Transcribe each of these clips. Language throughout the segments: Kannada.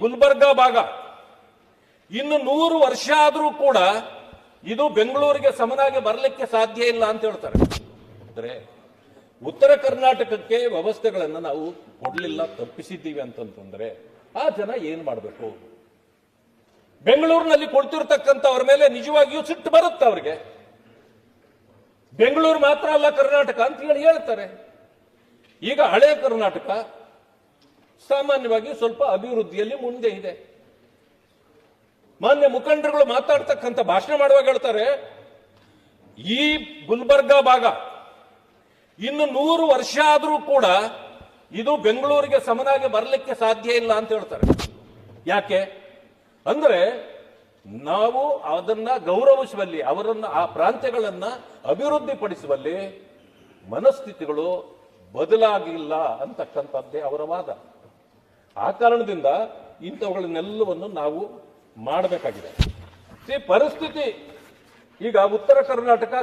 ಗುಲ್ಬರ್ಗಾ ಭಾಗ. ಇನ್ನು ನೂರು ವರ್ಷ ಆದರೂ ಕೂಡ ಇದು ಬೆಂಗಳೂರಿಗೆ ಸಮನಾಗಿ ಬರಲಿಕ್ಕೆ ಸಾಧ್ಯ ಇಲ್ಲ ಅಂತ ಹೇಳ್ತಾರೆ. ಅಂದ್ರೆ ಉತ್ತರ ಕರ್ನಾಟಕಕ್ಕೆ ವ್ಯವಸ್ಥೆಗಳನ್ನು ನಾವು ಕೊಡಲಿಲ್ಲ, ತಪ್ಪಿಸಿದ್ದೀವಿ ಅಂತಂತಂದ್ರೆ ಆ ಜನ ಏನ್ ಮಾಡಬೇಕು? ಬೆಂಗಳೂರಿನಲ್ಲಿ ಕೊಡ್ತಿರ್ತಕ್ಕಂಥವ್ರ ಮೇಲೆ ನಿಜವಾಗಿಯೂ ಸಿಟ್ಟು ಬರುತ್ತೆ ಅವ್ರಿಗೆ? ಬೆಂಗಳೂರು ಮಾತ್ರ ಅಲ್ಲ ಕರ್ನಾಟಕ ಅಂತ ಹೇಳಿ ಹೇಳ್ತಾರೆ. ಈಗ ಹಳೆ ಕರ್ನಾಟಕ ಸಾಮಾನ್ಯವಾಗಿ ಸ್ವಲ್ಪ ಅಭಿವೃದ್ಧಿಯಲ್ಲಿ ಮುಂದೆ ಇದೆ. ಮಾನ್ಯ ಮುಖಂಡರುಗಳು ಮಾತಾಡ್ತಕ್ಕಂಥ ಭಾಷಣ ಮಾಡುವಾಗ ಹೇಳ್ತಾರೆ, ಈ ಗುಲ್ಬರ್ಗಾ ಭಾಗ ಇನ್ನು ನೂರು ವರ್ಷ ಆದರೂ ಕೂಡ ಇದು ಬೆಂಗಳೂರಿಗೆ ಸಮನಾಗಿ ಬರಲಿಕ್ಕೆ ಸಾಧ್ಯ ಇಲ್ಲ ಅಂತ ಹೇಳ್ತಾರೆ. ಯಾಕೆ? ಅಂದ್ರೆ ನಾವು ಅದನ್ನ ಗೌರವಿಸುವಲ್ಲಿ, ಅವರನ್ನ ಆ ಪ್ರಾಂತ್ಯಗಳನ್ನ ಅಭಿವೃದ್ಧಿಪಡಿಸುವಲ್ಲಿ ಮನಸ್ಥಿತಿಗಳು ಬದಲಾಗಿಲ್ಲ ಅಂತಕ್ಕಂಥದ್ದೇ ಅವರ ವಾದ. ಆ ಕಾರಣದಿಂದ ಇಂಥವುಗಳನ್ನೆಲ್ಲವನ್ನು ನಾವು ಮಾಡಬೇಕಾಗಿದೆ. ಈ ಪರಿಸ್ಥಿತಿ, ಈಗ ಉತ್ತರ ಕರ್ನಾಟಕ,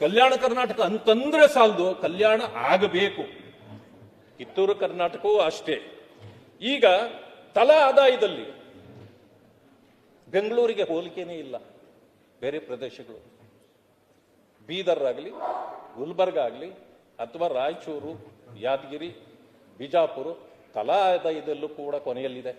ಕಲ್ಯಾಣ ಕರ್ನಾಟಕ ಅಂತಂದ್ರೆ ಸಾಲದು, ಕಲ್ಯಾಣ ಆಗಬೇಕು. ಕಿತ್ತೂರು ಕರ್ನಾಟಕವೂ ಅಷ್ಟೇ. ಈಗ ತಲಾ ಆದಾಯದಲ್ಲಿ ಬೆಂಗಳೂರಿಗೆ ಹೋಲಿಕೆನೇ ಇಲ್ಲ, ಬೇರೆ ಪ್ರದೇಶಗಳು. ಬೀದರ್ ಆಗಲಿ, ಗುಲ್ಬರ್ಗ ಆಗಲಿ, ಅಥವಾ ರಾಯಚೂರು, ಯಾದಗಿರಿ, ಬಿಜಾಪುರ ತಲಾ ಇದಲ್ಲೂ ಕೂಡ ಕೊನೆಯಲ್ಲಿದೆ.